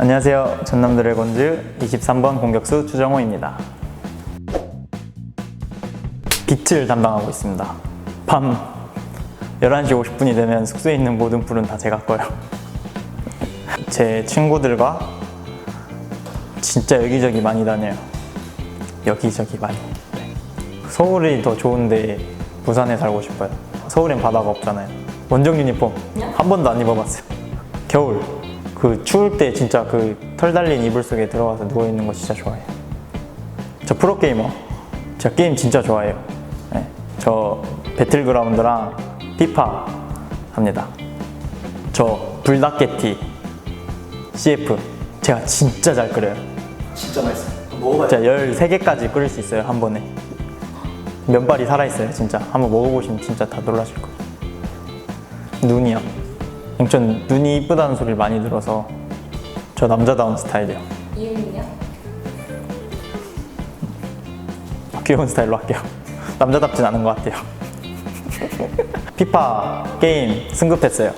안녕하세요. 전남 드래곤즈 23번 공격수 주정호입니다. 빛을 담당하고 있습니다. 밤 11시 50분이 되면 숙소에 있는 모든 불은 다 제가 꺼요. 제 친구들과 진짜 여기저기 많이 다녀요. 여기저기 많이. 네. 서울이 더 좋은데 부산에 살고 싶어요. 서울엔 바다가 없잖아요. 원정 유니폼 한 번도 안 입어봤어요. 겨울 그 추울 때 진짜 그 털 달린 이불 속에 들어가서 누워 있는 거 진짜 좋아해요. 저 프로 게이머. 제가 게임 진짜 좋아해요. 네. 저 배틀그라운드랑 피파 합니다. 저 불닭게티 CF 제가 진짜 잘 끓여요. 진짜 맛있어. 먹어봐요. 진짜 13개까지 끓일 수 있어요, 한 번에. 면발이 살아있어요, 진짜. 한번 먹어보시면 진짜 다 놀라실 거예요. 눈이요. 전 눈이 이쁘다는 소리를 많이 들어서 저 남자다운 스타일이에요. 이유는요? 귀여운 스타일로 할게요. 남자답진 않은 것 같아요. 피파 게임 승급했어요.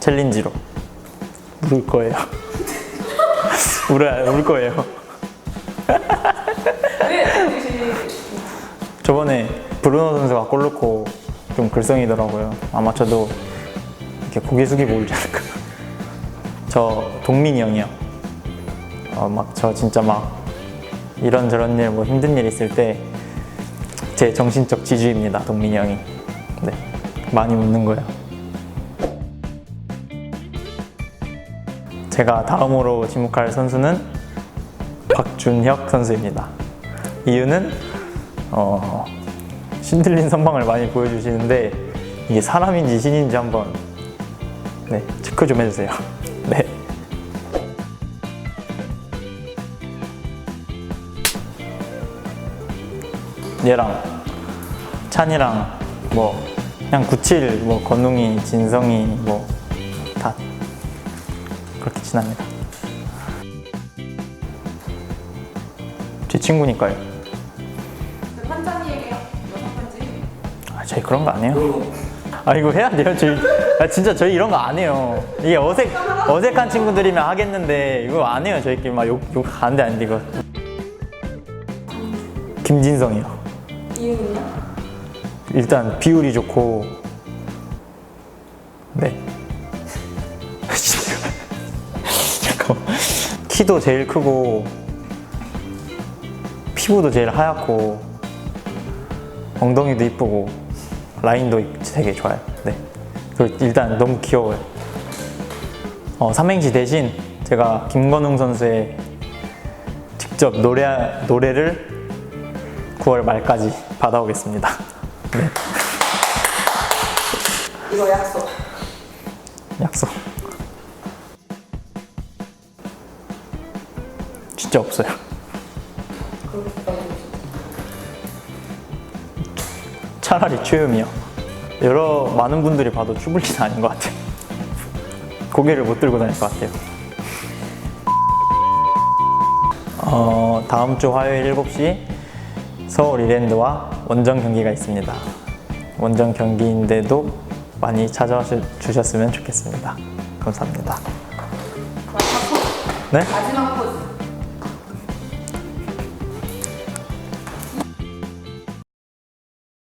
챌린지로. 울 거예요. 울어야, 울 거예요. 왜 저번에 브루노 선수가 골 넣고 좀 글썽이더라고요. 아마 저도 이렇게 고개 숙이고 울지 않을까. 저 동민이 형이요. 어, 막 저 진짜 막 이런저런 일, 뭐 힘든 일 있을 때 제 정신적 지주입니다. 동민이 형이. 네. 많이 웃는 거예요. 제가 다음으로 지목할 선수는 박준혁 선수입니다. 이유는 어, 신들린 선방을 많이 보여주시는데 이게 사람인지 신인지 한번 네, 체크 좀 해주세요. 네. 얘랑 찬이랑 뭐 그냥 97, 뭐 건웅이, 진성이 뭐 다 그렇게 친합니다. 제 친구니까요. 그 환자님에게 여섯 번째 아, 저희 그런 거안 해요. 아, 이거 해야 돼요? 저희, 아, 진짜 저희 이런 거 안 해요. 이게 어색, 어색한 친구들이면 하겠는데, 이거 안 해요. 저희끼리 막 욕, 욕, 안 돼, 안 돼, 이거. 김진성이요. 이유는요? 일단 비율이 좋고, 네. 잠깐만. 키도 제일 크고, 피부도 제일 하얗고, 엉덩이도 이쁘고, 라인도 되게 좋아요. 네. 그리고 일단 너무 귀여워요. 어, 삼행시 대신 제가 김건웅 선수의 직접 노래, 노래를 9월 말까지 받아오겠습니다. 네. 이거 약속. 약속. 진짜 없어요. 차라리 최음이요. 여러 많은 분들이 봐도 추불리는 아닌 것 같아요. 고개를 못 들고 다닐 것 같아요. 어, 다음 주 화요일 7시 서울 이랜드와 원정 경기가 있습니다. 원정 경기인데도 많이 찾아와 주셨으면 좋겠습니다. 감사합니다. 네?